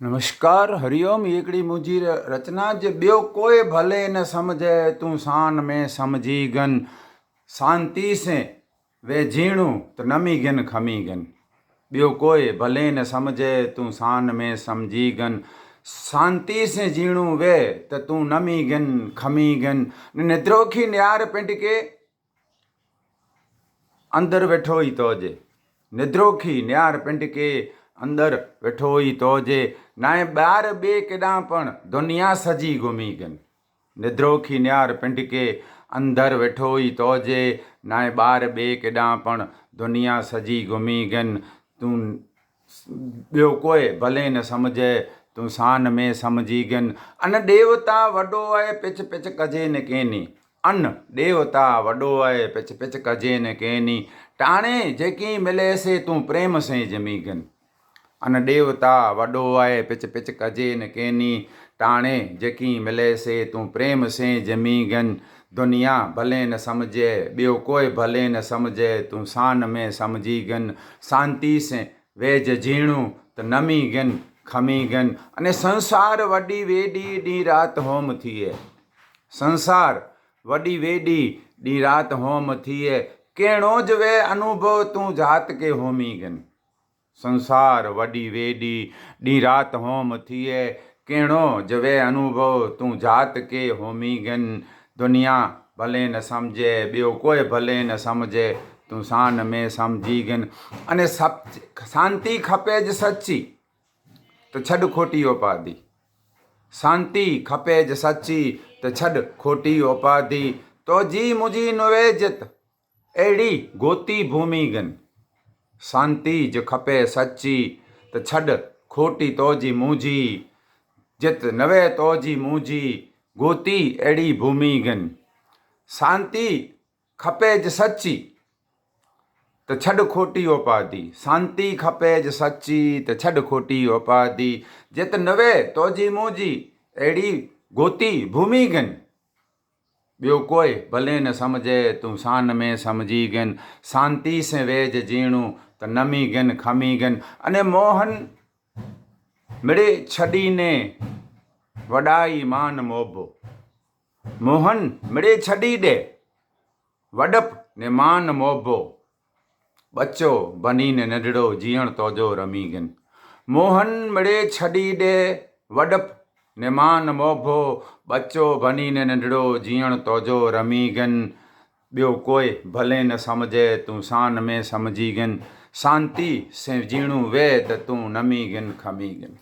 નમસ્કાર હરિઓમ એકડી મુજી રચના. જે બેવ કોઈ ભલે ન સમજે, તું શાન મેં સમજી ગન. શાંતિ સે વે ઝીણું, તો નમી ગન, ખમી ગન. બેવ કોઈ ભલે ન સમજે, તું શાન મેં સમજી ગન. શાંતિ સે ઝીણું વે, તો તું નમી ગન, ખમી ગન. ને દ્રોખી ન્યાર પેન્ટ કે અંદર બેઠો તો જે. નિદ્રોખી ન્યાર પેન્ટ કે અંદર વેઠો ઈ તોજે નાય બાર બે કેડા પણ દુનિયા સજી ઘૂમી ગન નિદ્રોખી ન્યાર પિંડ કે અંદર વેઠો ઈ તોજે નાય બાર બે કેડા પણ દુનિયા સજી ઘૂમી ગન તું ॿियो कोई भले न सम्झे तूं शान में सम्झी गन अन देवता वॾो आहे पिच पिच कजे न केनी अन देवता वॾो आहे पिच पिच कजे न केनी टाणे जेकी मिले से तूं प्रेम से जमी गन अन देवता वॾो आहे पिच पिच कजे न केनी टाणे जेकी मिले से तूं प्रेम से जमी गन दुनिया भले न सम्झे ॿियो कोई भले न सम्झे तूं शान में सम्झी गन शांति से वेज जीणू त नमी गन खमी गन अने संसार वॾी वेॾी ॾींहुं राति होम थिए संसार वॾी वेॾी ॾींहुं राति होम थिए कहिड़ो ज वे अनुभव तूं जात के होमी गन સંસાર વડી વેડી, ડી રાત હોમ થીએ કેણો જવે અનુભવ, તું જાત કે હોમી ગન, દુનિયા ભલે ન સમજે બ્યો કોઈ ભલે ન સમજે, તું શાન મેં સમજી ગન. અને શાંતિ ખપે જ સચ્ચી, તો છડ ખોટી ઉપાધિ. શાંતિ ખપે જ સચ્ચી, તો છડ ખોટી ઉપાધિ. તો જી મુજી નોવેજત એડી ગોતી ભૂમિ ગન. गन शांती जो खपे सची त छॾ खोटी तोजी मुंहिंजी जित नवे तोजी मुंहिंजी गोती अहिड़ी भूमि गन शांती खपे ज सची त छॾ खोटी उपाधि शांती खपे ज सची त छॾ खोटी उपाधि जित नवे तोजी मुंहिंजी अहिड़ी गोती भूमि गन ॿियो कोई भले न सम्झे तूं शान में सम्झी गन शांति से वेज जीणू त नमी गन खमी गन अने मोहन मिड़े छॾीने वॾाई मान मोभो मोहन मिड़े छॾी ॾे वॾप ने मान मोभो बच्चो बनीने नंढड़ो जीअण तोजो रमी गन मोहन मिड़े छॾी ॾे वॾप निमान मोभो बच्चो बनीने नंढड़ो जीअण तोजो रमी गन ॿियो कोई भले न सम्झे तूं शान में सम्झी गन શાંતિ સે ઝીણું વેદ તું નમી ગન ખમી ગન.